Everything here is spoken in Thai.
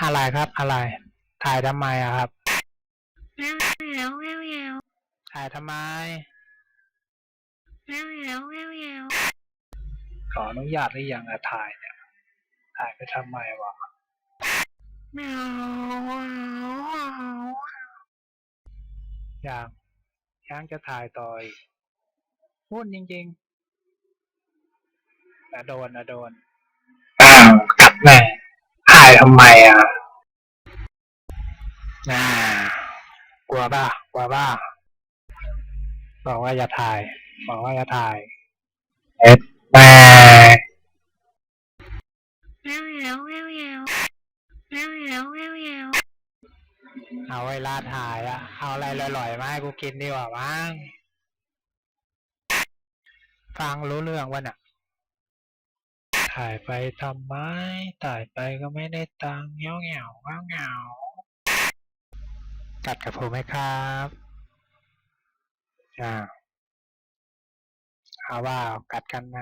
อะไรครับ อะไร ถ่ายทำไมอะครับแล้วแล้วแล้วแล้วถ่ายทำไมแล้วแล้วแล้วแล้วขออนุญาตหรือยังอะถ่ายเนี่ย ถ่ายไปทำไมวะแมวว้าวว้าวยังยังจะถ่ายต่ออีกพูดจริงๆนะโดนนะโดนอ้าวกัดแม่ ถ่ายทำไมอะน่ากลัวป่ะกลัวป่ะบอกว่าอย่าถ่าย บอกว่าอย่าถ่ายเอ็ดแม่แล้วแล้วแล้วแล้วแล้วแล้วแล้วแล้วเอาเวลาถ่ายอะเอาอะไรอร่อยๆมาให้กูกินดีกว่ามั้งฟังรู้เรื่องวะน่ะ ถ่ายไปทำไม ถ่ายไปก็ไม่ได้ตังค์เงี้ยวเหงาเงาเงากัดกับผมไหมครับอ่าเอาว่ากัดกันไหม